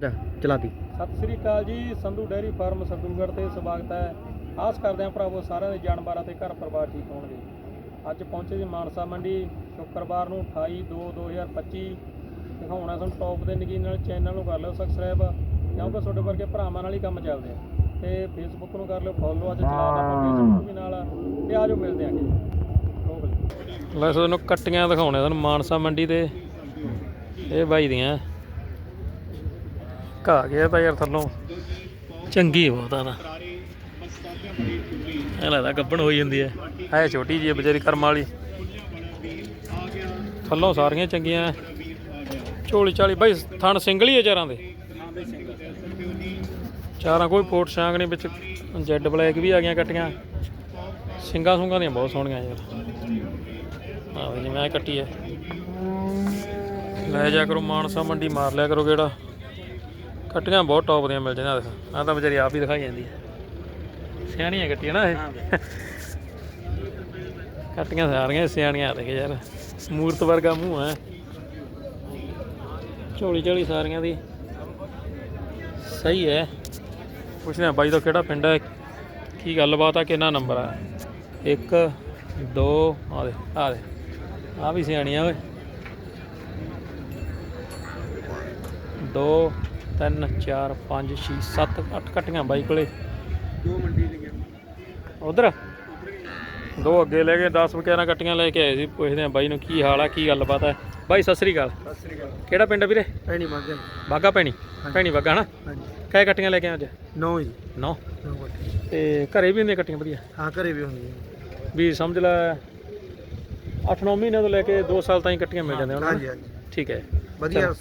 ਜਾ, ਚਲਾਤੀ ਸਤਿ ਸ੍ਰੀ ਅਕਾਲ ਜੀ Sandhu dairy farm ਸਰਦੂਗੜ੍ਹ ਤੇ ਸਵਾਗਤ ਹੈ। ਆਸ ਕਰਦੇ ਹਾਂ ਭਰਾਵੋ ਸਾਰਿਆਂ ਦੇ ਜਾਨਵਰਾਂ ਤੇ ਘਰ ਪਰਿਵਾਰ ਠੀਕ ਹੋਣਗੇ। ਅੱਜ ਪਹੁੰਚੇ ਜੀ ਮਾਨਸਾ ਮੰਡੀ ਸ਼ੁੱਕਰਵਾਰ ਨੂੰ 28 2 2025 ਦਿਖਾਉਣਾ ਤੁਹਾਨੂੰ ਟੌਪ ਦੇ ਨਗੀਨ ਨਾਲ ਚੈਨਲ ਨੂੰ ਕਰ ਲਿਓ ਸਬਸਕ੍ਰਾਈਬ ਕਿਉਂਕਿ ਤੁਹਾਡੇ ਵਰਗੇ ਭਰਾਵਾਂ ਨਾਲ ਹੀ ਕੰਮ ਚੱਲਦੇ ਆ। ਤੇ ਫੇਸਬੁੱਕ ਨੂੰ ਕਰ ਲਿਓ ਫੋਲੋ ਅੱਜ ਚਲਾ ਦਾਂਗੇ ਫੇਸਬੁੱਕ ਵੀ ਨਾਲ ਤੇ ਆਜੋ ਮਿਲਦੇ ਆਂਗੇ ਲੈ ਤੁਹਾਨੂੰ ਕੱਟੀਆਂ ਦਿਖਾਉਣੇ ਤੁਹਾਨੂੰ ਮਾਨਸਾ ਮੰਡੀ ਤੇ। ਇਹ ਬਾਈ ਦੀਆਂ। ਘਾ ਗਿਆ ਤਾਂ ਯਾਰ ਥੱਲੋਂ। ਚੰਗੀ ਬਹੁਤ ਆ ਨਾ ਇਹ ਲੱਗਦਾ ਗੱਬਣ ਹੋਈ ਜਾਂਦੀ ਹੈ ਹੈ ਛੋਟੀ ਜੀ ਵਿਚਾਰੀ ਕਰਮ ਵਾਲੀ। ਥੱਲੋਂ ਸਾਰੀਆਂ ਚੰਗੀਆਂ। ਝੋਲੀ ਚਾਲੀ ਬਾਈ ਥਣ ਸਿੰਗਲ ਹੀ ਆ ਚਾਰਾਂ ਦੇ। ਚਾਰਾਂ ਕੋਈ ਪੋਟ ਸ਼ਾਂਗ ਨਹੀਂ ਵਿੱਚ ਜੈਡ ਬਲੈਕ ਵੀ ਆ ਗਈਆਂ ਕੱਟੀਆਂ। ਸਿੰਗਾ ਸੁੰਗਾ ਦੀਆਂ ਬਹੁਤ ਸੋਹਣੀਆਂ ਯਾਰ। ਆਹ ਵੀ ਜਿਵੇਂ ਇਹ ਕੱਟੀ ਐ ਲੈ ਜਾ ਕਰੋ ਮਾਨਸਾ ਮੰਡੀ ਮਾਰ ਲਿਆ ਕਰੋ ਕਿਹੜਾ ਕੱਟੀਆਂ ਬਹੁਤ ਟੌਪ ਦੀਆਂ ਮਿਲ ਜਾਂਦੀਆਂ ਦੇਖ। ਆ ਤਾਂ ਵਿਚਾਰੀ ਆਪ ਹੀ ਦਿਖਾਈ ਜਾਂਦੀ ਹੈ। ਸਿਆਣੀਆਂ ਕੱਟੀਆਂ ਨਾ ਇਹ। ਕੱਟੀਆਂ ਸਾਰੀਆਂ ਸਿਆਣੀਆਂ ਦੇਖ ਯਾਰ। ਮੂਰਤ ਵਰਗਾ ਮੂੰਹ ਹੈ। ਝੋਲੀ ਝੋਲੀ ਸਾਰੀਆਂ ਦੀ। ਸਹੀ ਹੈ। ਪੁੱਛਦੇ ਆ ਬਾਈ ਦਾ ਕਿਹੜਾ ਪਿੰਡ ਹੈ ਕੀ ਗੱਲਬਾਤ ਆ ਕਿੰਨਾ ਨੰਬਰ ਆ? 1 2 ਆ ਦੇ ਆ ਦੇ ਆ ਵੀ ਸਿਆਣੀਆਂ ਓਏ। 2 3 4 5 6 7 8 ਕੱਟੀਆਂ ਬਾਈ ਕੋਲੇ। ਦੋ ਮੰਡੀ ਲਈਆਂ ਉਧਰ? ਦੋ ਅੱਗੇ ਲੈ ਗਏ 10 ਵਕਿਆਰਾਂ ਕੱਟੀਆਂ ਲੈ ਕੇ ਆਏ ਸੀ। ਪੁੱਛਦੇ ਆ ਬਾਈ ਨੂੰ ਕੀ ਹਾਲ ਆ ਕੀ ਗੱਲਬਾਤ ਹੈ ਬਾਈ ਸਤਿ ਸ੍ਰੀ ਅਕਾਲ। ਸਤਿ ਸ੍ਰੀ ਅਕਾਲ। ਕਿਹੜਾ ਪਿੰਡ ਆ ਵੀਰੇ? ਐਣੀ ਮੰਗਣ ਬਾਗਾ ਪੈਣੀ ਪੈਣੀ ਬਾਗਾ ਹਨਾ? ਕਾਹ ਕੱਟੀਆਂ ਲੈ ਕੇ ਆਏ ਅੱਜ? ਨੌ ਜੀ। ਨੌ। ਨੌ ਕੱਟੀ ਤੇ ਘਰੇ ਵੀ ਹੁੰਦੀਆਂ ਕੱਟੀਆਂ ਵਧੀਆ? ਹਾਂ ਘਰੇ ਵੀ ਹੁੰਦੀ ਹੈ ਵੀ ਸਮਝ ਲੈ 8-9 ਮਹੀਨਿਆਂ ਤੋਂ ਲੈ ਕੇ 2 ਸਾਲ ਤਾਈਂ ਕੱਟੀਆਂ ਮਿਲ ਜਾਂਦੀਆਂ ਉਹਨਾਂ ਹਾਂਜੀ ਹਾਂਜੀ। ਠੀਕ ਹੈ। ਵਧੀਆ।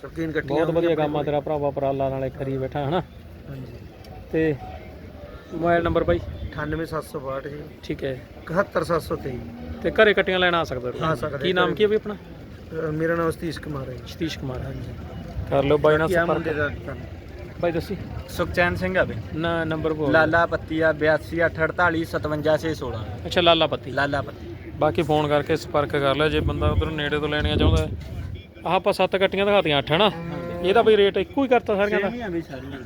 ਸ਼ੌਕੀਨ ਕੱਟੀਆਂ ਬਹੁਤ ਵਧੀਆ ਕੰਮ ਆ ਤੇਰਾ ਭਰਾਵਾ ਪਰਾਲਾ ਨਾਲੇ ਕਰੀ ਬੈਠਾ ਹਨਾ? ਹਾਂਜੀ। ਤੇ ਮੋਬਾਈਲ ਨੰਬਰ ਬਾਈ? 98762 ਜੀ। ਠੀਕ ਹੈ। 71723 ਤੇ ਘਰੇ ਕੱਟੀਆਂ ਲੈਣ ਆ ਸਕਦਾ ਆ ਸਕਦੇ ਕੀ ਨਾਮ ਕੀ ਹੈ ਵੀ ਆਪਣਾ? ਮੇਰਾ ਨਾਮ ਸਤੀਸ਼ ਕੁਮਾਰ ਹੈ ਸਤੀਸ਼ ਕੁਮਾਰ। ਕਰ ਲਓ ਬਾਈ ਨਾਲ ਸੰਪਰਕ। ਦਾ ਬਾਈ ਦੱਸੀ। ਸੁਖਚੈਨ ਸਿੰਘ ਆ ਬਈ। ਨਾ ਨੰਬਰ ਬੋਲ। ਲਾਲਾ ਪੱਤੀ ਆ 82 848 57 ਅੱਛਾ ਲਾਲਾ ਪੱਤੀ। ਲਾਲਾ ਪੱਤੀ। ਬਾਕੀ ਫੋਨ ਕਰਕੇ ਸੰਪਰਕ ਕਰ ਲਿਆ ਜੇ ਬੰਦਾ ਉਧਰ ਨੇੜੇ ਤੋਂ ਲੈਣੀਆਂ ਚਾਹੁੰਦਾ ਹੈ। ਆਹ ਆਪਾਂ ਸੱਤ ਕੱਟੀਆਂ ਦਿਖਾਤੀਆਂ ਅੱਠ ਹਨਾ? ਇਹਦਾ ਬਈ ਰੇਟ ਇੱਕੋ ਹੀ ਕਰਤਾ ਸਾਰਿਆਂ ਦਾ। ਆ ਬਈ ਸਾਰੀਆਂ।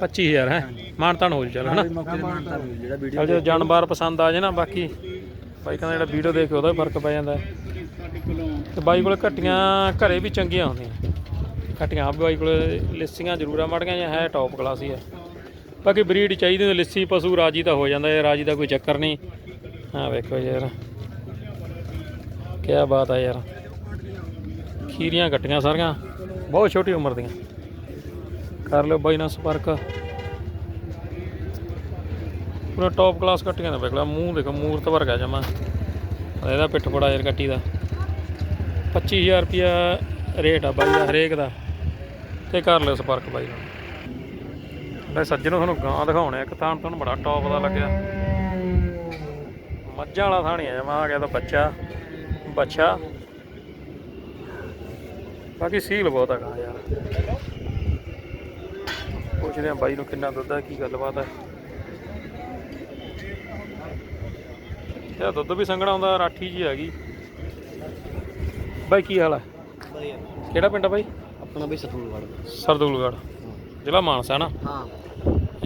25000 ਹੈ? ਮਾਨਤਾਨ ਹੋ ਜੂ ਚੱਲ ਹਨਾ? ਮੌਕੇ ਮਾਨਤਾ ਹੋਈ ਜਿਹੜਾ ਵੀਡੀਓ ਚੱਲ ਜੇ ਜਾਨਵਰ ਪਸੰਦ ਆ ਜੇ ਨਾ ਬਾਕੀ ਬਾਈ ਕਹਿੰਦਾ ਜਿਹੜਾ ਵੀਡੀਓ ਦੇਖ ਕੇ ਉਹਦਾ ਵੀ ਫ਼ਰਕ ਪੈ ਜਾਂਦਾ। ਤੇ ਬਾਈ ਕੋਲ ਘਟੀਆਂ ਘਰੇ ਵੀ ਚੰਗੀਆਂ ਹੁੰਦੀਆਂ। ਘਟੀਆਂ ਆਪ ਬਾਈ ਕੋਲ ਲਿੱਸੀਆਂ ਜ਼ਰੂਰ ਆ ਮਾੜੀਆਂ ਜਾਂ ਹੈ ਟੌਪ ਕਲਾਸ ਹੀ ਹੈ ਬਾਕੀ ਬਰੀਡ ਚਾਹੀਦੀ ਹੁੰਦੀ ਲਿੱਸੀ ਪਸ਼ੂ ਰਾਜੀ ਤਾਂ ਹੋ ਜਾਂਦਾ ਹੈ ਰਾਜੀ ਦਾ ਕੋਈ ਚੱਕਰ ਨਹੀਂ। ਹਾਂ ਵੇਖੋ ਯਾਰ। ਕੀ ਬਾਤ ਹੈ ਯਾਰ। ਖੀਰੀਆਂ ਕੱਟੀਆਂ ਸਾਰੀਆਂ। ਬਹੁਤ ਛੋਟੀ ਉਮਰ ਦੀਆਂ। ਕਰ ਲਿਓ ਬਾਈ ਨਾਲ ਸੰਪਰਕ। ਪੂਰਾ ਟੌਪ ਕਲਾਸ ਕੱਟੀਆਂ ਦਾ ਵੇਖਲਾ ਮੂੰਹ ਦੇਖੋ, ਮੂਰਤ ਵਰਗਾ ਜਮਾ। ਇਹਦਾ ਪਿੱਠ ਬੜਾ ਯਾਰ ਕੱਟੀ ਦਾ। 25000 ਰੁਪਿਆ ਰੇਟ ਆ ਬਾਈ ਦਾ, ਹਰੇਕ ਦਾ। ਤੇ ਕਰ ਲਿਓ ਸੰਪਰਕ ਬਾਈ ਨਾਲ। ਲੈ ਸੱਜਣੋ, ਤੁਹਾਨੂੰ ਗਾਂ ਦਿਖਾਉਣੇ ਇੱਕ ਤਾਂ ਤੁਹਾਨੂੰ ਬੜਾ ਟੌਪ ਦਾ ਲੱਗਿਆ। ਮੱਝਾਂ ਵਾਲਾ ਥਾਣੀ ਆ ਜਮਾ, ਆ ਗਿਆ ਤਾਂ ਬੱਚਾ। ਬੱਚਾ। ਬਾਕੀ ਸੀਲ ਬਹੁਤ ਹੈਗਾ ਯਾਰ। ਪੁੱਛਦੇ ਆ ਬਾਈ ਨੂੰ ਕਿੰਨਾ ਦੁੱਧ ਹੈ ਕੀ ਗੱਲਬਾਤ ਹੈ। ਇਹ ਦੁੱਧ ਵੀ ਸੰਘਣਾ ਹੁੰਦਾ ਰਾਠੀ ਜੀ ਹੈਗੀ। ਬਾਈ ਕੀ ਹਾਲ ਹੈ? ਕਿਹੜਾ ਪਿੰਡ ਆ ਬਾਈ? ਆਪਣਾ ਵੀ ਸਤੂਲਗੜ ਸਰਦੂਲਗੜ੍ਹ। ਜ਼ਿਲ੍ਹਾ ਮਾਨਸਾ ਨਾ? ਹਾਂ।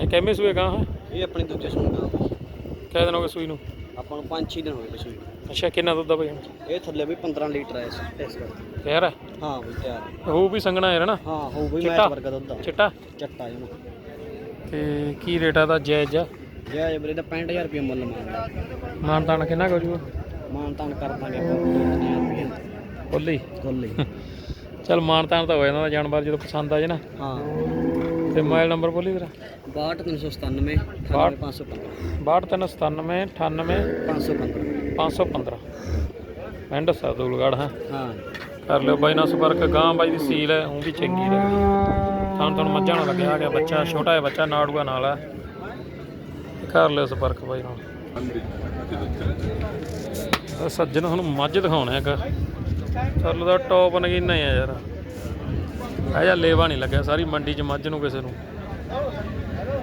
ਇਹ ਕਿੰਨੇ ਸੂਏ ਗਾਂ ਹੈ? ਇਹ ਆਪਣੀ ਦੂਜੇ ਸੁਣਦਾ ਕਿੰਨੇ ਦਿਨ ਹੋ ਗਏ ਸੂਈ ਨੂੰ? ਆਪਾਂ ਨੂੰ 5-6 ਦਿਨ ਹੋ ਗਏ ਬਸੂ ਅੱਛਾ ਕਿੰਨਾ ਦੁੱਧ ਆ ਬਾਈ ਇਹ ਥੱਲੇ ਵੀ 15 ਲੀਟਰ ਆਇਆ ਸੀ ਇਸ ਵਾਰ ਯਾਰ ਹੈ ਬਈ ਤਿਆਰ ਵੀ ਸੰਘਣਾ ਯਾਰ ਨਾ? ਹਾਂ ਹੋ ਬਈ? ਮੈਚ ਵਰਗਾ ਦੁੱਧ ਆ। ਚਿੱਟਾ? ਚੱਟਾ ਇਹਨੂੰ ਤੇ ਕੀ ਰੇਟ ਆ ਦਾ ਜਾਇਜ਼? ਆ ਜੈ ਜਬਰੇ ਦਾ 65000 ਰੁਪਏ ਮੁੱਲ ਮੰਗਦਾ। ਮਾਨਤਾਨ ਕਿੰਨਾ ਕੁ ਜੂਗਾ ਮਾਨ ਤਾਨ ਕਰ ਦਾਂਗੇ ਆਪਾਂ 2000 ਰੁਪਏ ਬੋਲੀ ਕੁੱਲ ਹੀ ਚਲ ਮਾਨਤਾਨ ਤਾਂ ਹੋ ਜਾਂਦਾ ਜਾਨਵਰ ਜਦੋਂ ਪਸੰਦ ਆ ਜੇ ਨਾ। ਹਾਂ। ਤੇ ਮੋਬਾਈਲ ਨੰਬਰ ਬੋਲੀ ਤੇਰਾ 62397 98515 62397 98 515 515 ਪਿੰਡ ਸਰਦੂਲਗੜ੍ਹ ਹਾਂ। ਹਾਂ। ਕਰ ਲਿਓ ਬਾਈ ਨਾਲ ਸੰਪਰਕ ਗਾਂ ਬਾਈ ਦੀ ਸੀਲ ਹੈ ਉਹ ਵੀ ਚੰਗੀ ਲੱਗਦੀ ਤੁਹਾਨੂੰ ਤੁਹਾਨੂੰ ਮੱਝਾਂ ਨਾਲ ਲੱਗਿਆ ਗਿਆ ਬੱਚਾ, ਛੋਟਾ ਜਿਹਾ ਬੱਚਾ, ਨਾੜੂਆ ਨਾਲ ਹੈ। ਕਰ ਲਿਓ ਸੰਪਰਕ ਬਾਈ ਨਾਲ ਸੱਜਣ ਤੁਹਾਨੂੰ ਮੱਝ ਦਿਖਾਉਣਾ ਇੱਕ। ਚੱਲ ਦਾ ਟੌਪ ਨਗੀਨਾ ਹੀ ਆ ਯਾਰ। ਇਹ ਜਾਂ ਲੇਵਾ ਨਹੀਂ ਲੱਗਿਆ, ਸਾਰੀ ਮੰਡੀ 'ਚ ਮੱਝ ਨੂੰ ਕਿਸੇ ਨੂੰ।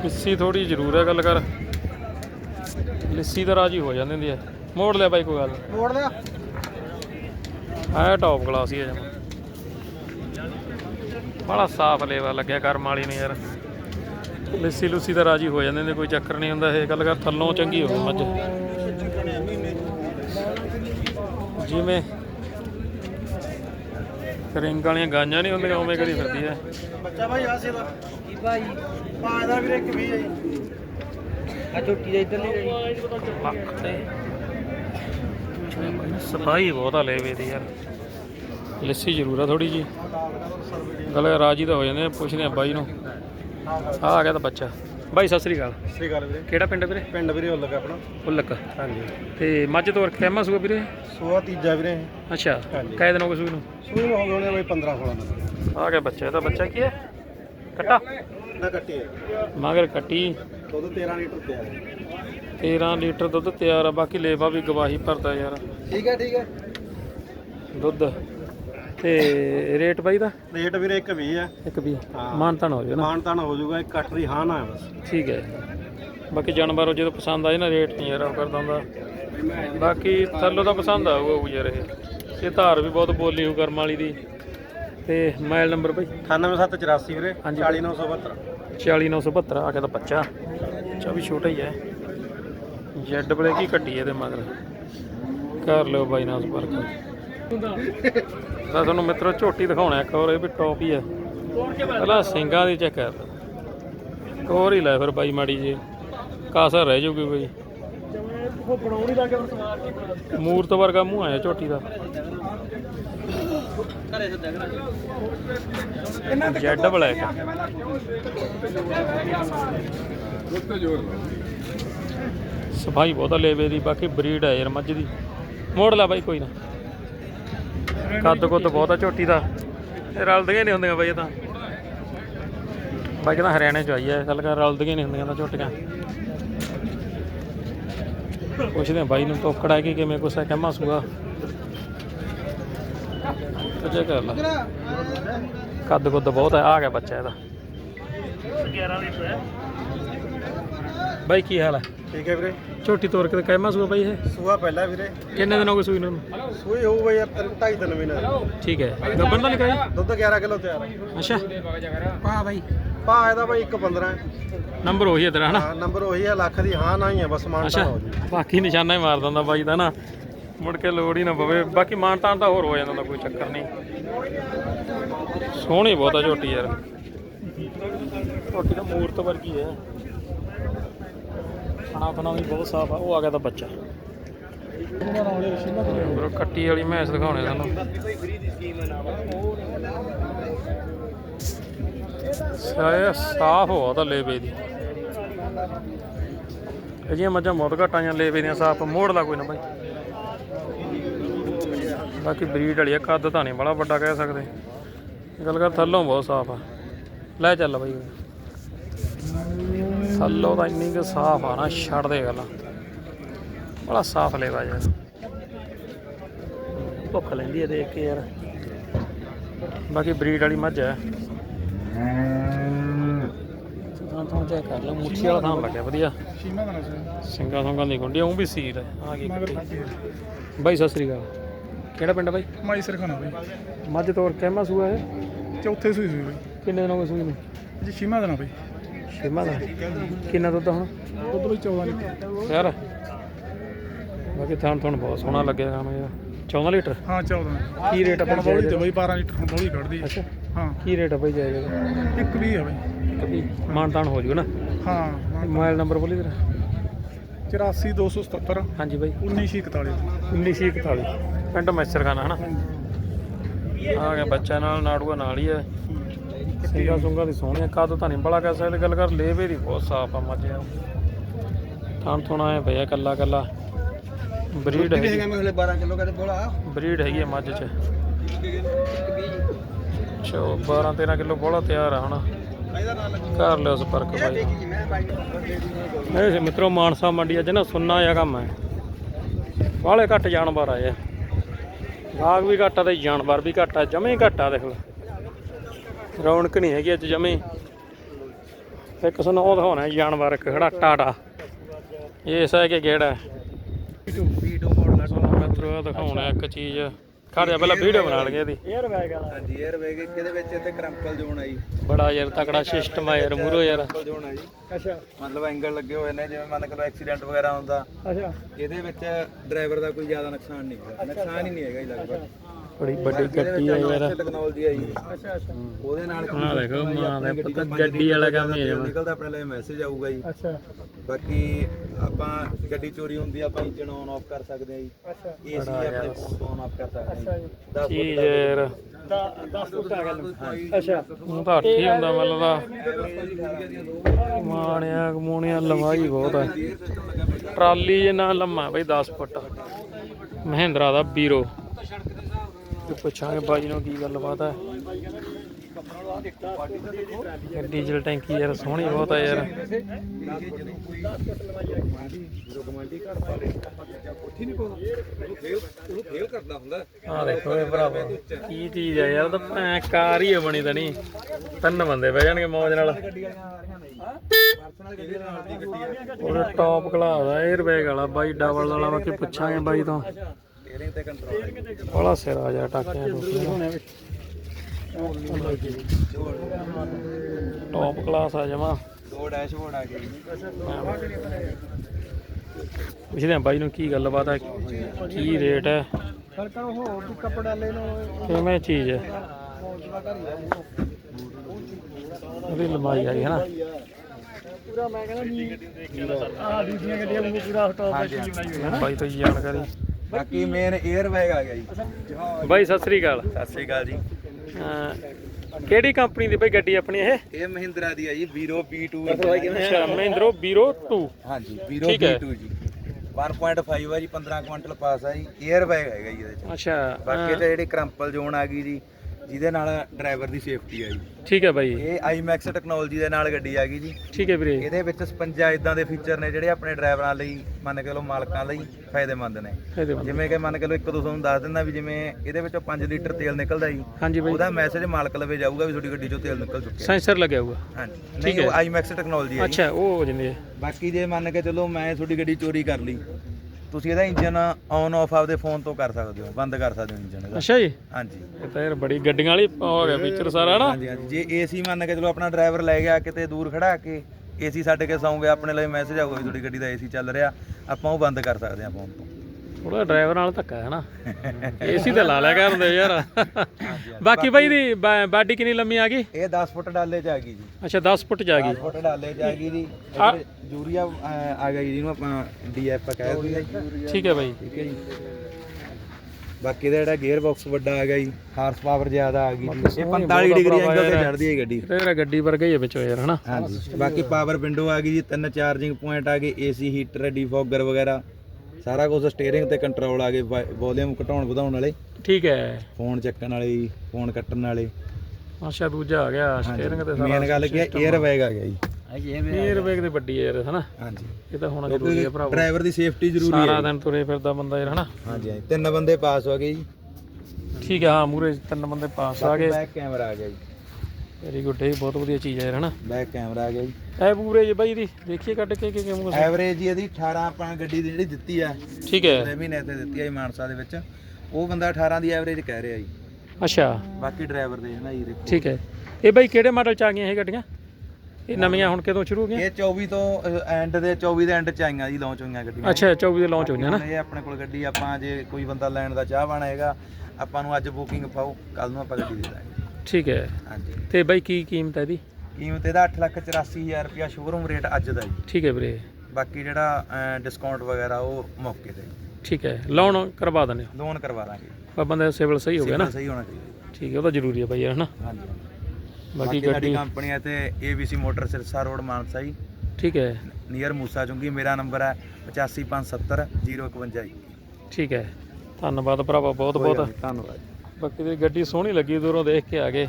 ਲਿੱਸੀ ਥੋੜੀ ਜ਼ਰੂਰ ਹੈ, ਗੱਲ ਕਰ। ਲਿੱਸੀ ਤਾਂ ਰਾਜੀ ਹੋ ਜਾਂਦੀ ਹੁੰਦੀ ਹੈ। ਮੋੜ ਲਿਆ ਬਾਈ ਕੋਈ ਗੱਲ ਮੋੜ ਲਿਆ। ਆਹ ਟੌਪ ਕਲਾਸ ਹੀ ਹੈ ਜਮਾ। ਬੜਾ ਸਾਫ਼ ਲੇਵਾ ਲੱਗਿਆ ਕਰਮ ਵਾਲੀ ਨੂੰ ਯਾਰ। ਲੱਸੀ ਲੁੱਸੀ ਤਾਂ ਰਾਜੀ ਹੋ ਜਾਂਦੇ ਨੇ ਕੋਈ ਚੱਕਰ ਨਹੀਂ ਹੁੰਦਾ ਇਹ ਗੱਲ ਕਰ ਥੱਲੋਂ ਚੰਗੀ ਹੋਵੇ ਮੱਝ। ਜਿਵੇਂ ਰਿੰਗ ਵਾਲੀਆਂ ਗਾਂਆਂ ਨਹੀਂ ਹੁੰਦੀਆਂ ਉਵੇਂ ਕਰੀ ਫਿਰਦੀ ਐ ਬੱਚਾ ਭਾਈ ਆਸੇ ਦਾ ਕੀ ਭਾਈ? ਪਾ ਦਾ ਵੀਰੇ ਇੱਕ ਵੀ ਹੈ ਆ ਝੋਟੀ ਦੇ ਇੱਧਰ ਨਹੀਂ ਰਹੀ ਸਫ਼ਾਈ ਬਹੁਤ ਆ ਲੇਵੇ ਦੀ ਯਾਰ। ਲੱਸੀ ਜ਼ਰੂਰ ਆ ਥੋੜੀ ਜੀ ਗੱਲ ਰਾਜੀ ਤਾਂ ਹੋ ਜਾਂਦੇ ਆ ਪੁੱਛਦੇ ਆ ਬਾਈ ਨੂੰ। ਆ ਆ ਗਿਆ ਤਾਂ ਬੱਚਾ। ਬਾਈ ਸਤਿ ਸ੍ਰੀ ਅਕਾਲ। ਸ੍ਰੀ ਅਕਾਲ ਵੀਰੇ। ਕਿਹੜਾ ਪਿੰਡ ਵੀਰੇ? ਪਿੰਡ ਵੀਰੇ ਉੱਲਕ ਆਪਣਾ। ਉਲਕ। ਹਾਂਜੀ। ਤੇ ਮੱਝ ਤੋਰ ਖੈਮਾ ਸੂਆ ਵੀਰੇ? ਸੋਆ ਤੀਜਾ ਵੀਰੇ। ਅੱਛਾ। ਹਾਂਜੀ। ਕਾਇ ਦਿਨ ਹੋ ਗਏ ਸੂਈ ਨੂੰ? ਸੂਈ ਨੂੰ ਹੋ ਗਏ ਹੋਣੇ ਬਈ 15 16 ਦਿਨ। ਆ ਗਿਆ ਬੱਚਾ ਇਹਦਾ ਬੱਚਾ ਕੀ ਹੈ? ਕੱਟਾ? ਨਾ ਕੱਟੀ ਮਗਰ ਕੱਟੀ। ਦੁੱਧ 13 ਲੀਟਰ ਹੈ 13 ਲੀਟਰ ਦੁੱਧ ਤਿਆਰ ਆ ਬਾਕੀ ਲੇਵਾ ਵੀ ਗਵਾਹੀ ਭਰਦਾ ਯਾਰ। ਠੀਕ ਹੈ ਠੀਕ ਹੈ ਦੁੱਧ। ਤੇ ਰੇਟ ਬਾਈ ਦਾ? ਰੇਟ ਵੀਰੇ ਇੱਕ ਵੀ ਹੈ ਇੱਕ ਵੀ ਹਾਂ। ਮਾਨਤਾਨ ਹੋ ਜਾਓ ਨਾ। ਮਾਨ ਤਾਨ ਹੋ ਜਾਊਗਾ ਇੱਕ ਕੱਟ ਦੀ ਹਾਂ ਨਾ ਹੈ ਬਸ। ਠੀਕ ਹੈ। ਬਾਕੀ ਜਾਨਵਰ ਜਦੋਂ ਪਸੰਦ ਆਏ ਨਾ ਰੇਟ ਨਹੀਂ ਯਾਰ ਉਹ ਕਰਦਾ ਹੁੰਦਾ। ਬਾਕੀ ਥੱਲੋਂ ਤਾਂ ਪਸੰਦ ਆਊਗਾ ਉਹ ਯਾਰ ਇਹ। ਇਹ ਧਾਰ ਵੀ ਬਹੁਤ ਬੋਲੀ ਹੋ ਕਰਮ ਵਾਲੀ ਦੀ। ਤੇ ਮੋਬਾਈਲ ਨੰਬਰ ਬਾਈ? 98784 ਵੀਰੇ ਹਾਂਜੀ। 40972 40972 ਆ ਕੇ ਤਾਂ ਬੱਚਾ ਬੱਚਾ ਵੀ ਛੋਟਾ ਹੀ ਹੈ। ਜੈਡ ਬਲੈਕ ਕੀ ਕੱਟੀ ਇਹਦੇ ਮਗਰ। ਕਰ ਲਿਓ ਬਾਈ ਨਾਲ ਸੰਪਰਕ। ਤਾਂ ਤੁਹਾਨੂੰ ਮਿੱਤਰੋ ਝੋਟੀ ਦਿਖਾਉਣਾ ਇੱਕ ਹੋਰ, ਇਹ ਵੀ ਟੌਪ ਹੀ ਹੈ ਪਹਿਲਾਂ ਸਿੰਗਾਂ ਦੀ ਚੈੱਕ ਕਰ ਹੋਰ ਹੀ ਲੈ ਫਿਰ ਬਾਈ ਮਾੜੀ ਜੀ ਕਾਸਾ ਰਹਿ ਜਾਊਗੀ ਬਈ। ਮੂਰਤ ਵਰਗਾ ਮੂੰਹ ਆਇਆ ਝੋਟੀ ਦਾ। ਘਰੇ ਸੱਦਿਆ ਜੈਡ ਬਲੈਕ ਸਫ਼ਾਈ ਬਹੁਤ ਆ, ਲੇਵੇ ਦੀ, ਬਾਕੀ ਬਰੀਡ ਹੈ ਯਾਰ ਮੱਝ ਦੀ। ਮੋੜ ਲੈ ਬਾਈ, ਕੋਈ ਨਾ। ਕੱਦ ਕੁੱਦ ਬਹੁਤ ਝੋਟੀ ਦਾ। ਇਹ ਰਲਦੀਆਂ ਨਹੀਂ ਹੁੰਦੀਆਂ ਬਾਈ ਇਹ ਤਾਂ। ਬਾਈ ਕਹਿੰਦਾ ਹਰਿਆਣੇ ਚ ਆਈ ਹੈ ਗੱਲ ਕਰ ਰਲਦੀਆਂ ਨਹੀਂ ਹੁੰਦੀਆਂ ਤਾਂ ਝੋਟੀਆਂ। ਪੁੱਛਦੇ ਬਾਈ ਨੂੰ ਟੋਕੜਾ ਕਿ ਕਿਵੇਂ ਕੁਛ ਹੈ ਕਹਿਮਾ ਸੂਆ? ਤੇ ਕਰ ਲਾ। ਕੱਦ ਕੁੱਦ ਬਹੁਤ ਹੈ ਆ ਗਿਆ ਬੱਚਾ ਇਹਦਾ। 11 ਲੀਟਰ ਹੈ ਬਾਈ ਕੀ ਹਾਲ ਹੈ ਠੀਕ ਹੈ ਵੀਰੇ। ਝੋਟੀ ਤੋਰ ਕੇ ਕਹਿਮਾ ਸੂਆ ਬਾਈ ਇਹ। ਸੂਆ ਪਹਿਲਾ ਵੀਰੇ। ਕਿੰਨੇ ਦਿਨ ਹੋ ਗਏ ਸੂਈ ਨੂੰ? ਸੂਈ ਹੋਊਗਾ ਯਾਰ ਤਿੰਨ ਢਾਈ ਦਿਨ ਵੀ ਨਾ। ਠੀਕ ਹੈ। ਗੱਬਨ ਦਾ ਨਿਕਾਈ ਦੁੱਧ 11 ਕਿਲੋ ਤਿਆਰ ਹੈ ਅੱਛਾ। ਪਾ ਬਾਈ। ਪਾ ਇਹਦਾ ਬਾਈ 115 ਨੰਬਰ ਉਹੀ ਹੈ ਤੇਰਾ ਹਨਾ? ਹਾਂ ਨੰਬਰ ਉਹੀ ਹੈ ਲੱਖ ਦੀ ਹਾਂ ਨਾ ਹੀ ਹੈ ਬਸ ਮਾਨ ਅੱਛਾ। ਤਾਂ ਹੋ ਜੀ ਬਾਕੀ ਨਿਸ਼ਾਨਾ ਹੀ ਮਾਰ ਦਿੰਦਾ ਬਾਈ ਦਾ ਨਾ ਮੁੜ ਕੇ ਲੋੜ ਹੀ ਨਾ ਪਵੇ। ਬਾਕੀ ਮਾਨਤਾਨ ਤਾਂ ਹੋਰ ਹੋ ਜਾਂਦਾ ਕੋਈ ਚੱਕਰ ਨਹੀਂ। ਸੋਹਣੀ ਬਹੁਤ ਆ ਝੋਟੀ ਯਾਰ। ਝੋਟੀ ਤਾਂ ਮੂਰਤ ਵਰਗੀ ਹੈ। ਖਾਣਾ ਖਾਣਾ ਵੀ ਬਹੁਤ ਸਾਫ਼ ਆ, ਉਹ ਆ ਗਿਆ ਤਾਂ ਬੱਚਾ। ਬਰੋ ਕੱਟੀ ਵਾਲੀ ਮੈਸ ਦਿਖਾਉਣੇ ਸਾਨੂੰ ਸਾਇਆ ਸਾਫ਼ ਹੋ ਤਾਂ ਲੇਵੇ ਦੀ। ਇਹ ਮੱਝਾਂ ਬਹੁਤ ਘੱਟ ਆਈਆਂ, ਲੇਵੇ ਦੀਆਂ ਸਾਫ਼ ਮੋੜ ਲਾ ਕੋਈ ਨਾ ਬਾਈ। ਬਾਕੀ ਬਰੀਡ ਵਾਲੀ ਆ, ਕੱਦ ਤਾਂ ਨਹੀਂ ਬੜਾ ਵੱਡਾ ਕਹਿ ਸਕਦੇ। ਗੱਲ ਕਰ, ਥੱਲੋਂ ਬਹੁਤ ਸਾਫ਼ ਆ। ਲੈ ਚੱਲ ਬਾਈ। ਥੱਲੋਂ ਤਾਂ ਇੰਨੀ ਕੁ ਸਾਫ਼ ਆ ਨਾ ਛੱਡ ਦੇ ਗੱਲਾਂ। ਬੜਾ ਸਾਫ਼ ਲੇਵਾ ਯਾਰ। ਭੁੱਖ ਲੈਂਦੀ ਹੈ ਦੇਖ ਕੇ ਯਾਰ। ਬਾਕੀ ਬਰੀਡ ਵਾਲੀ ਮੱਝ ਹੈ। ਤਾਂ ਤਾਂ ਚੈੱਕ ਕਰ ਲੈ ਮੁੱਠੀ ਵਾਲਾ ਥਾਂ ਲੱਗਿਆ ਵਧੀਆ। ਸ਼ੀਮਾ ਦਾ ਨਾ ਸਿੰਘਾਂ ਸੰਗਾਂ ਦੀ ਗੁੰਡੀ ਉਹ ਵੀ ਸੀਲ ਹੈ। ਆ ਗਈ ਬਾਈ ਸਤਿ ਸ੍ਰੀ ਅਕਾਲ। ਕਿਹੜਾ ਪਿੰਡ ਆ ਬਾਈ? ਮਾਈ ਸਰਖਾਨਾ ਬਈ। ਮੱਝ ਤੋਰ ਕਹਿਮਾ ਸੂਆ ਹੈ ਚੌਥੇ ਸੂਈ ਸੂਈ ਬਈ। ਕਿੰਨੇ ਦਿਨ ਹੋ ਗਏ ਸੂਈ ਨੂੰ? ਜੀ ਸ਼ੀਮਾ ਦਾ ਨਾ ਬਈ। ਛੇਵਾਂ ਦਾ? ਕਿੰਨਾ ਦੁੱਧ ਆ ਹੁਣ? ਦੁੱਧ ਬਈ 14 ਲੀਟਰ। ਯਾਰ ਬਾਕੀ ਥਾਂ ਤੁਹਾਨੂੰ ਬਹੁਤ ਸੋਹਣਾ ਲੱਗਿਆ ਕੰਮ ਯਾਰ। 14 ਲੀਟਰ? ਹਾਂ 14 ਕੀ ਰੇਟ ਆ ਬਾਈ ਬੋਲੀ ਤੇ? ਬਈ 12 ਲੀਟਰ ਹੁਣ ਬੋਲੀ ਕੱਢਦੀ ਅੱਛਾ। ਹਾਂ। ਕੀ ਰੇਟ ਆ ਬਾਈ ਜਾਏਗਾ ਇੱਕ ਵੀ ਹੈ ਬਈ। ਕਦੀ ਮਾਨਤਾਨ ਹੋ ਜੂ ਨਾ? ਹਾਂ ਮੋਬਾਈਲ ਨੰਬਰ ਬੋਲੀ ਤੇਰਾ? 84 277 ਹਾਂਜੀ ਬਾਈ। 1941 1941 ਪਿੰਡ ਮੈਸਰਖਾਨਾ ਹਨਾ? ਆ ਗਿਆ ਬੱਚਾ ਨਾਲ ਨਾੜੂਆ ਨਾਲ ਹੀ ਹੈ ਸਿੰਘਾਂ ਸੁੰਗਾ ਦੀ ਸੋਹਣੀ ਆ ਕੱਦ ਤਾਂ ਨਹੀਂ ਬੜਾ ਕਹਿ ਸਕਦੇ ਗੱਲ ਕਰ ਲੇਵੇ ਦੀ ਬਹੁਤ ਸਾਫ਼ ਆ ਮੱਝ ਆ। ਥਾਂ ਥੋਣਾ ਐ ਪਿਆ ਕੱਲਾ ਕੱਲਾ। ਬਰੀਡ ਹੈਗੀ। ਮੈਂ ਹਲੇ 12 ਕਿਲੋ ਕਹਿੰਦੇ ਬੋਲਾ ਬਰੀਡ ਹੈਗੀ ਆ ਮੱਝ ਚ। ਚੋ 12 13 ਕਿਲੋ ਬੋਲਾ ਤਿਆਰ ਆ ਹੁਣ। ਕਰ ਲਿਓ ਸੰਪਰਕ ਇਹ ਸੀ ਮਿੱਤਰੋ ਮਾਨਸਾ ਮੰਡੀ ਅੱਜ ਨਾ ਸੁੰਨਾ ਆ ਕੰਮ ਹੈ ਬਾਹਲੇ ਘੱਟ ਜਾਨਵਰ ਆਏ ਆ ਗਾਹਕ ਵੀ ਘੱਟ ਆ ਤੇ ਜਾਨਵਰ ਵੀ ਘੱਟ ਆ ਜਮੇ ਹੀ ਘੱਟ ਆ ਦੇਖ ਲਓ। ਰੌਣਕ ਨਹੀਂ ਹੈਗੀ ਅੱਜ ਜਮੇ। ਇੱਕ ਸਾਨੂੰ ਉਹ ਦਿਖਾਉਣਾ ਜਾਨਵਰ ਇੱਕ ਖੜਾ ਟਾਟਾ ਇਸ ਹੈ ਕਿ ਹੈ। ਵੀਡੀਓ ਮੋੜ ਤੁਹਾਨੂੰ ਮਿੱਤਰੋ ਦਿਖਾਉਣਾ ਇੱਕ ਚੀਜ਼। ਖੜ ਜਾ ਪਹਿਲਾਂ ਵੀਡੀਓ ਬਣਾ ਲਗੇ ਇਹਦੀ। 에ਅਰ ਬੈਗ ਵਾਲਾ ਹਾਂਜੀ 에ਅਰ ਬੈਗ ਇਹਦੇ ਵਿੱਚ ਇੱਥੇ ਕਰੰਪਲ ਜ਼ੋਨ ਆਈ। ਬੜਾ ਯਾਰ ਤਕੜਾ ਸਿਸਟਮ ਆ ਯਾਰ ਮੂਰੋ ਯਾਰ। ਕਰੰਪਲ ਜ਼ੋਨ ਆਈ। ਅੱਛਾ। ਮਤਲਬ ਐਂਗਲ ਲੱਗੇ ਹੋਏ ਨੇ ਜਿਵੇਂ ਮੰਨ ਕੇ ਲਓ ਐਕਸੀਡੈਂਟ ਵਗੈਰਾ ਹੁੰਦਾ। ਅੱਛਾ। ਇਹਦੇ ਵਿੱਚ ਡਰਾਈਵਰ ਦਾ ਕੋਈ ਜ਼ਿਆਦਾ ਨੁਕਸਾਨ ਨਹੀਂ ਹੈਗਾ। ਨੁਕਸਾਨ ਹੀ ਨਹੀਂ ਹੈਗਾ ਜੀ ਲਗਭਗ। ਬੜੀ ਵੱਡੀ ਗੱਡੀ ਆ ਯਾਰ। ਟੈਕਨੋਲੋਜੀ ਆਈ ਅੱਛਾ ਅੱਛਾ। ਉਹਦੇ ਨਾਲ ਆਹ ਦੇਖੋ ਮਾਂ ਦਾ ਪਤਾ ਗੱਡੀ ਵਾਲਾ ਕੰਮ ਹੀ ਹੈ। ਨਿਕਲਦਾ ਆਪਣੇ ਲਈ ਮੈਸੇਜ ਆਊਗਾ ਜੀ। ਅੱਛਾ। ਬਾਕੀ ਆਪਾਂ ਗੱਡੀ ਚੋਰੀ ਹੁੰਦੀ ਆ, ਆਪਾਂ ਇੰਜਨ ਆਨ ਆਫ ਕਰ ਸਕਦੇ ਆ ਜੀ। ਅੱਛਾ। ਏਸੀ ਆਪਣੇ ਫੋਨ ਆਨ ਆਫ ਕਰ ਸਕਦੇ ਆ ਜੀ। ਜੀ। 10 ਚੀਜ਼ ਯਾਰ। 10 ਫੁੱਟ ਆ ਗਿਆ ਅੱਛਾ। ਉਹ ਤਾਂ ਅੱਠੀ ਹੁੰਦਾ ਮਤਲਬ ਦਾ। ਮਾਣਿਆ ਕਮੂਣਿਆ ਲੰਮਾਈ ਬਹੁਤ ਹੈ ਟਰਾਲੀ ਜੇ ਨਾਲ ਲੰਮਾ ਬਈ 10 ਫੁੱਟ। ਮਹਿੰਦਰਾ ਦਾ ਤੇ ਪੁੱਛਾਂਗੇ ਬਾਈ ਨੂੰ ਕੀ ਗੱਲਬਾਤ ਹੈ ਡੀਜ਼ਲ ਟੈਂਕੀ ਯਾਰ ਸੋਹਣੀ ਬਹੁਤ ਹੈ ਯਾਰ। ਆ ਦੇਖੋ ਇਹ ਭਰਾਵਾ, ਕੀ ਚੀਜ਼ ਆ ਯਾਰ ਉਹ ਤਾਂ ਭੈਂ ਕਾਰ ਹੀ ਹੈ ਬਣੀ ਤਾਂ ਨਹੀਂ। ਤਿੰਨ ਬੰਦੇ ਬਹਿ ਜਾਣਗੇ ਮੌਜ ਨਾਲ। ਉਹ ਟੌਪ ਕਲਾਸ ਦਾ 에ਅਰ ਬੈਗ ਵਾਲਾ, ਬਾਈ ਡਬਲ ਵਾਲਾ, ਬਾਕੀ ਪੁੱਛਾਂਗੇ ਬਾਈ ਤੋਂ। ਸਟੀਅਰਿੰਗ ਤੇ ਕੰਟਰੋਲ ਬੜਾ ਸਿਰ ਆ ਜਾ ਟਾਕਿਆਂ ਟੂਕਿਆਂ ਟੌਪ ਕਲਾਸ ਆ ਜਮਾ। ਦੋ ਡੈਸ਼ਬੋਰਡ ਆ ਗਏ ਪੁੱਛਦੇ ਆ ਬਾਈ ਨੂੰ ਕੀ ਗੱਲਬਾਤ ਹੈ ਕੀ ਰੇਟ ਹੈ ਸਰਕਾਰ ਉਹ ਵੀ ਕੱਪੜਾ ਲੈ ਲਓ ਕਿਵੇਂ ਚੀਜ਼ ਹੈ ਉਹਦੀ ਲੰਬਾਈ ਆਈ ਹੈ ਨਾ ਪੂਰਾ ਮੈਂ ਕਹਿੰਦਾ ਵੀ ਆਹ ਦੂਜੀਆਂ ਗੱਡੀਆਂ ਵਾਂਗੂ ਪੂਰਾ ਟੌਪ ਬਾਈ ਤੋਂ ਜਾਣਕਾਰੀ। ਬਾਕੀ ਮੇਨ 에ਅਰ ਬੈਗ ਆ ਗਿਆ ਜੀ। ਬਾਈ ਸਤਿ ਸ੍ਰੀ ਅਕਾਲ। ਸਤਿ ਸ੍ਰੀ ਅਕਾਲ ਜੀ। ਕਿਹੜੀ ਕੰਪਨੀ ਦੀ ਬਾਈ ਗੱਡੀ ਆਪਣੀ ਇਹ? ਇਹ ਮਹਿੰਦਰਾ ਦੀ ਆ ਜੀ ਵੀਰੋ B2 ਅੱਛਾ ਮਹਿੰਦਰੋ ਵੀਰੋ 2 ਹਾਂਜੀ ਵੀਰੋ ਠੀਕ ਹੈ। B2 ਜੀ। 1.5 ਆ ਜੀ 15 ਕੁਇੰਟਲ ਪਾਸ ਆ ਜੀ। 에ਅਰ ਬੈਗ ਹੈਗਾ ਜੀ ਇਹਦੇ ਚ। ਅੱਛਾ ਬਾਕੀ ਤੇ ਜਿਹੜੀ ਕਰੰਪਲ ਜ਼ੋਨ ਆ ਗਈ ਜੀ ਜਿਹਦੇ ਨਾਲ ਡਰਾਈਵਰ ਦੀ ਸੇਫਟੀ ਆ ਜੀ। ਠੀਕ ਹੈ ਬਾਈ। ਇਹ ਆਈਮੈਕਸ ਟੈਕਨੋਲੋਜੀ ਦੇ ਨਾਲ ਗੱਡੀ ਆ ਗਈ ਜੀ। ਠੀਕ ਹੈ ਵੀਰੇ। ਇਹਦੇ ਵਿੱਚ 56 ਇਦਾਂ ਦੇ ਫੀਚਰ ਨੇ ਜਿਹੜੇ ਆਪਣੇ ਡਰਾਈਵਰਾਂ ਲਈ ਮੰਨ ਕੇ ਲਓ ਮਾਲਕਾਂ ਲਈ ਫਾਇਦੇਮੰਦ ਨੇ। ਜਿਵੇਂ ਕਿ ਮੰਨ ਕੇ ਲਓ ਇੱਕ ਦੋ ਤੁਹਾਨੂੰ ਦੱਸ ਦਿੰਦਾ ਵੀ ਜਿਵੇਂ ਇਹਦੇ ਵਿੱਚੋਂ 5 ਲੀਟਰ ਤੇਲ ਨਿਕਲਦਾ ਜੀ। ਹਾਂਜੀ ਬਾਈ। ਉਹਦਾ ਮੈਸੇਜ ਮਾਲਕ ਲਵੇ ਜਾਊਗਾ ਵੀ ਤੁਹਾਡੀ ਗੱਡੀ ਚੋਂ ਤੇਲ ਨਿਕਲ ਚੁੱਕਿਆ। ਸੈਂਸਰ ਲੱਗਿਆ ਹੋਊਗਾ। ਹਾਂਜੀ। ਠੀਕ ਨਹੀਂ ਉਹ ਹੈ। ਆਈਮੈਕਸ ਟੈਕਨੋਲੋਜੀ ਹੈ ਜੀ। ਅੱਛਾ ਉਹ ਹੋ ਜਾਂਦੇ ਬਾਕੀ ਜੇ ਮੰਨ ਕੇ ਚਲੋ ਮੈਂ ਤੁਹਾਡੀ ਗੱਡੀ ਚੋਰੀ ਕਰ ਲਈ ਤੁਸੀਂ ਇਹਦਾ ਇੰਜਨ ਆਨ ਆਫ ਆਪਦੇ ਫੋਨ ਤੋਂ ਕਰ ਸਕਦੇ ਹੋ ਬੰਦ ਕਰ ਸਕਦੇ ਹੋ ਇੰਜਨ ਇਹਦਾ। ਅੱਛਾ ਜੀ। ਹਾਂਜੀ। ਇਹ ਤਾਂ ਯਾਰ ਬੜੀ ਗੱਡੀਆਂ ਵਾਲੀ ਹੋ ਗਿਆ ਫੀਚਰ ਸਾਰਾ ਨਾ ਹਾਂਜੀ ਹਾਂਜੀ। ਜੇ ਏਸੀ ਮੰਨ ਕੇ ਚਲੋ ਆਪਣਾ ਡਰਾਈਵਰ ਲੈ ਗਿਆ ਕਿਤੇ ਦੂਰ ਖੜਾ ਕੇ ਏਸੀ ਛੱਡ ਕੇ ਸੌਂ ਗਿਆ ਆਪਣੇ ਲਈ ਮੈਸੇਜ ਆਊਗਾ ਵੀ ਤੁਹਾਡੀ ਗੱਡੀ ਦਾ ਏਸੀ ਚੱਲ ਰਿਹਾ ਆਪਾਂ ਉਹ ਬੰਦ ਕਰ ਸਕਦੇ ਹਾਂ ਫੋਨ ਤੋਂ। ਥੋੜਾ ਡਰਾਈਵਰ ਨਾਲ ਧੱਕਾ ਹੈ ਨਾ। ਏਸੀ ਤਾਂ ਲਾ ਲਿਆ ਕਰਦੇ ਯਾਰ। ਬਾਕੀ ਬਾਈ ਦੀ ਬਾ- ਬਾਡੀ ਕਿੰਨੀ ਲੰਮੀ ਆ ਗਈ? ਇਹ 10 ਫੁੱਟ ਡਾਲੇ ਚ ਆ ਗਈ ਜੀ। ਅੱਛਾ 10 ਫੁੱਟ ਜਾ 10 ਗਈ। ਫੁੱਟ ਡਾਲੇ ਚ ਆ ਗਈ ਜੀ। ਆ- ਯੂਰੀਆ ਆ ਗਿਆ ਜੀ ਜਿਹਨੂੰ ਆਪਾਂ ਡੀਐਫ ਕਹਿ ਦਿੰਦੇ ਹਾਂ ਜੀ ਠੀਕ ਹੈ ਬਾਈ। ਠੀਕ ਹੈ ਜੀ। ਬਾਕੀ ਦਾ ਜਿਹੜਾ ਗੇਅਰ ਬਾਕਸ ਵੱਡਾ ਆ ਗਿਆ ਜੀ ਹਾਰਸ ਪਾਵਰ ਜ਼ਿਆਦਾ ਆ ਗਈ ਜੀ। ਇਹ ਸੋਹਣੀ 45 ਬਹੁਤ ਡਿਗਰੀ ਐਂਗਲ ਤੇ। ਚੜਦੀ ਹੈ ਗੱਡੀ। ਤੇਰਾ ਗੱਡੀ ਵਰਗਾ ਹੀ ਹੈ ਵਿੱਚੋਂ ਯਾਰ ਹਨਾ? ਹਾਂਜੀ। ਬਾਕੀ ਪਾਵਰ ਵਿੰਡੋ ਆ ਗਈ ਜੀ ਤਿੰਨ ਚਾਰਜਿੰਗ ਪੁਆਇੰਟ ਆ ਗਏ ਏਸੀ ਹੀਟਰ ਡੀਫੋਗਰ ਵਗੈਰਾ। ਸਾਰਾ ਕੁਝ ਸਟੀਅਰਿੰਗ ਤੇ ਕੰਟਰੋਲ ਆ ਗਏ ਵੋਲਿਊਮ ਘਟਾਉਣ ਵਧਾਉਣ ਵਾਲੇ। ਠੀਕ ਹੈ। ਫੋਨ ਚੱਕਣ ਵਾਲੇ ਫੋਨ ਕੱਟਣ ਵਾਲੇ। ਅੱਛਾ ਦੂਜਾ ਆ ਗਿਆ ਸਟੀਅਰਿੰਗ ਤੇ ਸਾਰਾ ਮੇਨ ਗੱਲ ਕੀ ਹੈ 에ਅਰ ਬੈਗ ਆ ਗਿਆ ਜੀ। ਏਅਰ ਬੈਗ ਦੀ ਵੱਡੀ ਹੈ ਯਾਰ ਹਨਾ? ਹਾਂਜੀ। ਇਹ ਤਾਂ ਹੋਣਾ ਜ਼ਰੂਰੀ ਹੈ ਭਰਾਵਾ। ਡਰਾਈਵਰ ਦੀ ਸੇਫਟੀ ਜ਼ਰੂਰੀ ਸਾਰਾ ਹੈ ਦਿਨ ਤੁਰੇ ਫਿਰਦਾ ਬੰਦਾ ਯਾਰ ਹਨਾ? ਹਾਂਜੀ ਹਾਂਜੀ। ਤਿੰਨ ਬੰਦੇ ਪਾਸ ਹੋ ਗਏ ਜੀ। ਠੀਕ ਹੈ ਹਾਂ ਮੂਰੇ ਤਿੰਨ ਬੰਦੇ ਪਾਸ ਆ ਗਏ। ਬੈਕ ਕੈਮਰਾ ਆ ਗਿਆ ਜੀ। ਵੈਰੀ ਗੁੱਡ ਇਹ ਬਹੁਤ ਵਧੀਆ ਚੀਜ਼ ਹੈ ਯਾਰ ਹਨਾ? ਬੈਕ ਕੈਮਰਾ ਆ ਗਿਆ ਜੀ। ਐ ਪੂਰੇ ਜੀ ਬਾਈ ਦੀ ਦੇਖੀਏ ਕੱਢ ਕੇ ਕਿ ਕਿਵੇਂ ਕੁਛ? ਐਵਰੇਜ ਜੀ ਇਹਦੀ 18 ਆਪਾਂ ਗੱਡੀ ਦੀ ਜਿਹੜੀ ਦਿੱਤੀ ਆ ਠੀਕ ਹੈ। ਪਿਛਲੇ ਮਹੀਨੇ ਤੇ ਦਿੱਤੀ ਆ ਜੀ ਮਾਨਸਾ ਦੇ ਵਿੱਚ। ਉਹ ਬੰਦਾ 18 ਦੀ ਐਵਰੇਜ ਕਹਿ ਰਿਹਾ ਜੀ। ਅੱਛਾ। ਬਾਕੀ ਡਰਾਈਵਰ ਦੇ ਹੈ ਨਾ ਜੀ ਦੇਖੋ। ਠੀਕ ਹੈ। ਇਹ ਬਾਈ ਕਿਹੜੇ ਮਾਡਲ ਚ ਆ ਗਈਆਂ ਇਹ ਗੱਡੀਆਂ? ਇਹ ਨਵੀਆਂ ਹੁਣ ਕਦੋਂ ਸ਼ੁਰੂ ਹੋ ਗਈਆਂ? ਇਹ 24 ਤੋਂ ਐਂਡ ਦੇ 24 ਦੇ ਐਂਡ ਚ ਆਈਆਂ ਜੀ ਲਾਂਚ ਹੋਈਆਂ ਗੱਡੀਆਂ। ਅੱਛਾ 24 ਦੇ ਲਾਂਚ ਹੋਈਆਂ ਨਾ। ਇਹ ਆਪਣੇ ਕੋਲ ਗੱਡੀ ਆਪਾਂ ਜੇ ਕੋਈ ਬੰਦਾ ਲੈਣ ਦਾ ਚਾਹਵਾਨ ਹੈਗਾ ਆਪਾਂ ਨੂੰ ਅੱਜ ਬੁਕਿੰਗ ਪਾਓ ਕੱਲ ਨੂੰ ਆਪਾਂ ਗੱਡੀ ਦੇ ਦਾਂਗੇ। ਠੀਕ ਹੈ। ਹਾਂਜੀ। ਤੇ ਬਾਈ ਕੀ ਕੀਮਤ ਹੈ ਇਹਦੀ? ਕੀਮਤ ਇਹਦਾ 884000 ਰੁਪਿਆ ਸ਼ੋਰੂਮ ਰੇਟ ਅੱਜ ਦਾ ਜੀ। ਠੀਕ ਹੈ ਵੀਰੇ। ਬਾਕੀ ਜਿਹੜਾ ਡਿਸਕਾਊਂਟ ਵਗੈਰਾ ਉਹ ਮੌਕੇ ਤੇ। ਠੀਕ ਹੈ। ਲੋਨ ਕਰਵਾ ਦਿੰਦੇ ਹੋ? ਲੋਨ ਕਰਵਾ ਦਾਂਗੇ। ਪਰ ਬੰਦੇ ਦਾ ਸਿਵਲ ਸਹੀ ਹੋ ਗਿਆ ਨਾ ਸਹੀ ਹੋਣਾ ਚਾਹੀਦਾ। ਠੀਕ ਹੈ ਉਹ ਤਾਂ ਜ਼ਰੂਰੀ ਹੈ ਬਾਈ ਯਾਰ ਹਨਾ ਹਾਂਜੀ ਬਾਕੀ ਗੱਡੀ ਕੰਪਨੀ ਹੈ ਤੇ ABC motor Sirsa road Mansa ji. ਠੀਕ ਹੈ। ਨੀਅਰ ਮੂਸਾ ਚੁੰਗੀ ਮੇਰਾ ਨੰਬਰ ਹੈ 8557 ਠੀਕ ਹੈ। ਧੰਨਵਾਦ ਭਰਾਵਾ ਬਹੁਤ ਬਹੁਤ। ਧੰਨਵਾਦ। ਬਾਕੀ ਦੀ ਗੱਡੀ ਸੋਹਣੀ ਲੱਗੀ ਦੂਰੋਂ ਦੇਖ ਕੇ ਆ ਗਏ।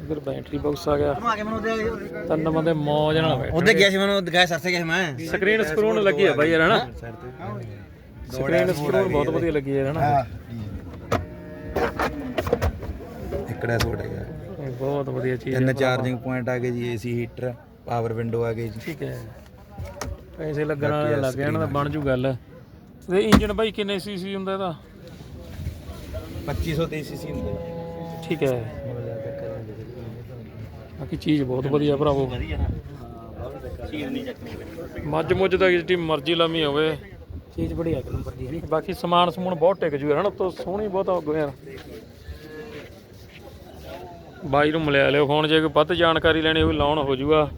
ਇਧਰ ਬੈਟਰੀ ਬਾਕਸ ਆ ਗਿਆ। ਆ ਦੇ ਤਿੰਨ ਬੰਦੇ ਮੌਜ ਨਾਲ ਬੈਠੇ ਉਹਦੇ ਗਿਆ ਸੀ ਮੈਨੂੰ ਦਿਖਾਇਆ ਸਰਸੇ ਗਿਆ ਮੈਂ। ਸਕਰੀਨ ਸਕਰੂਨ ਲੱਗੀ ਹੈ ਬਾਈ ਯਾਰ ਹਨਾ? ਸਕਰੀਨ ਸਕਰੂਨ ਬਹੁਤ ਵਧੀਆ ਲੱਗੀ ਹੈ ਹਨਾ? ਇੱਕ ਡੈਸ਼ਬੋਰਡ ਹੈਗਾ। ਬਹੁਤ ਵਧੀਆ ਚੀਜ਼ ਤਿੰਨ ਹੈ ਚਾਰਜਿੰਗ ਪੁਆਇੰਟ ਆ ਗਏ ਜੀ ਏਸੀ ਹੀਟਰ ਪਾਵਰ ਵਿੰਡੋ ਆ ਗਈ ਜੀ। ਠੀਕ ਹੈ। ਪੈਸੇ ਲੱਗਣ ਵਾਲੇ ਲੱਗ ਜਾਣ ਤਾਂ ਬਣ ਜੂ ਗੱਲ। ਤੇ ਇੰਜਨ ਬਾਈ ਕਿੰਨੇ ਸੀਸੀ ਹੁੰਦਾ ਇਹਦਾ? 2500 ਤੇ ਸੀਸੀ ਹੁੰਦੇ ਠੀਕ ਹੈ। ਬਾਕੀ ਚੀਜ਼ ਬਹੁਤ ਵਧੀਆ ਭਰਾਵੋ। ਮੱਝ ਮੁੱਝ ਦਾ ਜਿੱਡੀ ਮਰਜ਼ੀ ਲੰਮੀ ਹੋਵੇ। ਚੀਜ਼ ਬੜੀ ਇੱਕ ਨੰਬਰ ਦੀ ਹੈ ਨੀ। ਬਾਕੀ ਸਮਾਨ ਸਮੂਨ ਬਹੁਤ ਟਿਕ ਜੂ ਹਨਾ ਤੋਂ ਸੋਹਣੀ ਬਹੁਤ ਹੋ ਯਾਰ ਬਾਈ ਨੂੰ ਮਿਲਿਆ ਲਿਓ ਫੋਨ ਜੇ ਕੋਈ ਵੱਧ ਜਾਣਕਾਰੀ ਲੈਣੀ ਹੋਵੇ ਲਾਉਣ ਹੋ ਜੂਗਾ।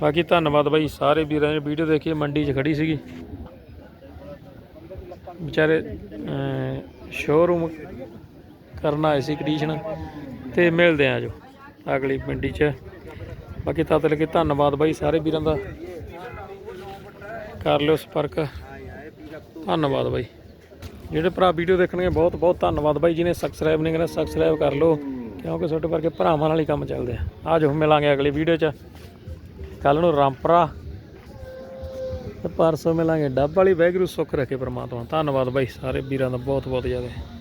ਬਾਕੀ ਧੰਨਵਾਦ ਬਾਈ ਸਾਰੇ ਵੀਰਾਂ ਨੇ ਵੀਡੀਓ ਦੇਖੀ ਮੰਡੀ 'ਚ ਖੜੀ ਸੀਗੀ। ਵਿਚਾਰੇ ਸ਼ੋਰੂਮ ਕਰਨ ਆਏ ਸੀ ਕੰਡੀਸ਼ਨ ਤੇ ਮਿਲਦੇ ਆ ਜੋ ਅਗਲੀ ਪਿੰਡੀ 'ਚ। ਬਾਕੀ ਤਦ ਲੱਗੇ ਧੰਨਵਾਦ ਬਾਈ ਸਾਰੇ ਵੀਰਾਂ ਦਾ। ਕਰ ਲਿਓ ਸੰਪਰਕ। ਧੰਨਵਾਦ ਬਾਈ। ਜਿਹੜੇ ਭਰਾ ਵੀਡੀਓ ਦੇਖਣਗੇ, ਬਹੁਤ ਬਹੁਤ ਧੰਨਵਾਦ ਬਾਈ ਜਿਹਨੇ ਸਬਸਕ੍ਰਾਈਬ ਨਹੀਂ ਕਰਿਆ ਸਬਸਕ੍ਰਾਈਬ ਕਰ ਲਓ। ਕਿਉਂਕਿ ਤੁਹਾਡੇ ਵਰਗੇ ਭਰਾਵਾਂ ਨਾਲ ਹੀ ਕੰਮ ਚੱਲਦੇ ਆ। ਆ ਜੋ ਮਿਲਾਂਗੇ ਅਗਲੀ ਵੀਡੀਓ 'ਚ। ਕੱਲ ਨੂੰ ਰਾਮਪਰਾ। ਤੇ ਪਰਸੋਂ ਮਿਲਾਂਗੇ। ਡੱਬ ਵਾਲੀ ਵੈਗਰੂ ਸੁੱਖ ਰੱਖੇ ਪ੍ਰਮਾਤਮਾ। ਧੰਨਵਾਦ ਬਾਈ ਸਾਰੇ ਵੀਰਾਂ ਦਾ ਬਹੁਤ ਬਹੁਤ ਜ਼ਿਆਦਾ।